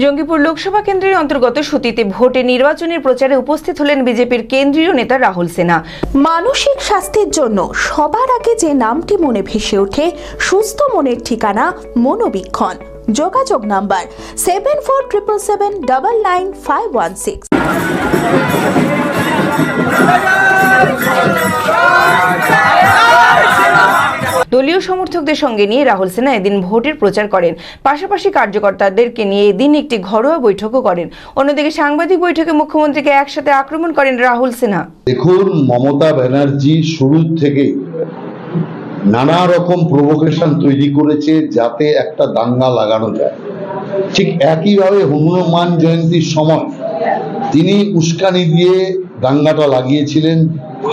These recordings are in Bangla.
জঙ্গিপুর লোকসভা কেন্দ্রের অন্তর্গত সতীতে ভোটে নির্বাচনের প্রচারে উপস্থিত হলেন বিজেপির কেন্দ্রীয় নেতা রাহুল সিনহা মানসিক স্বাস্থ্যের জন্য সবার আগে যে নামটি মনে ভেসে ওঠে, সুস্থ মনের ঠিকানা মনোবীক্ষণ। যোগাযোগ number seven four triple seven double nine five one six. দলীয় সমর্থকদের সঙ্গে নিয়ে রাহুল সিনহা এদিন ভোটের প্রচার করেন। পাশাপাশি কার্যকর্তাদেরকে নিয়ে এদিন একটি ঘরোয়া বৈঠকও করেন। অন্যদিকে সাংবাদিক বৈঠকে মুখ্যমন্ত্রীকে একসাথে আক্রমণ করেন রাহুল সিনহা। দেখুন, মমতা ব্যানার্জি শুরু থেকে নানা রকম প্রভোকেশন তৈরি করেছে যাতে একটা দাঙ্গা লাগানো যায়। ঠিক একইভাবে হনুমান জয়ন্তীর সময় তিনি উস্কানি দিয়ে দাঙ্গাটা লাগিয়েছিলেন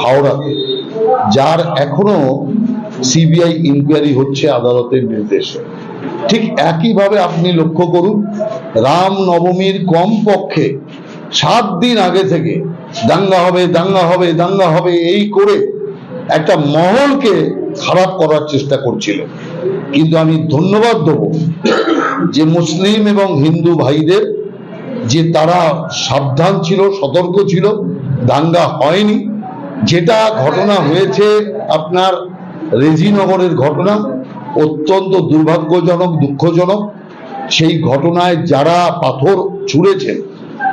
হাওড়াতে, যার এখনও সিবিআই ইনকোয়ারি হচ্ছে আদালতের নির্দেশে। ঠিক একইভাবে আপনি লক্ষ্য করুন, রাম নবমীর কম পক্ষে সাত দিন আগে থেকে দাঙ্গা হবে দাঙ্গা হবে দাঙ্গা হবে, এই করে একটা মহলকে খারাপ করার চেষ্টা করছিল। কিন্তু আমি ধন্যবাদ দেব যে মুসলিম এবং হিন্দু ভাইদের, যে তারা সাবধান ছিল, সতর্ক ছিল, দাঙ্গা হয়নি। যেটা ঘটনা হয়েছে আপনার রেজিনগরের ঘটনা অত্যন্ত দুর্ভাগ্যজনক, দুঃখজনক। সেই ঘটনায় যারা পাথর ছুঁড়েছেন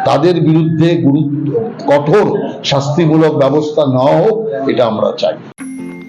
তাদের বিরুদ্ধে গুরুত্ব, কঠোর শাস্তিমূলক ব্যবস্থা নেওয়া হোক, এটা আমরা চাই।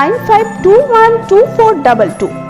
95212422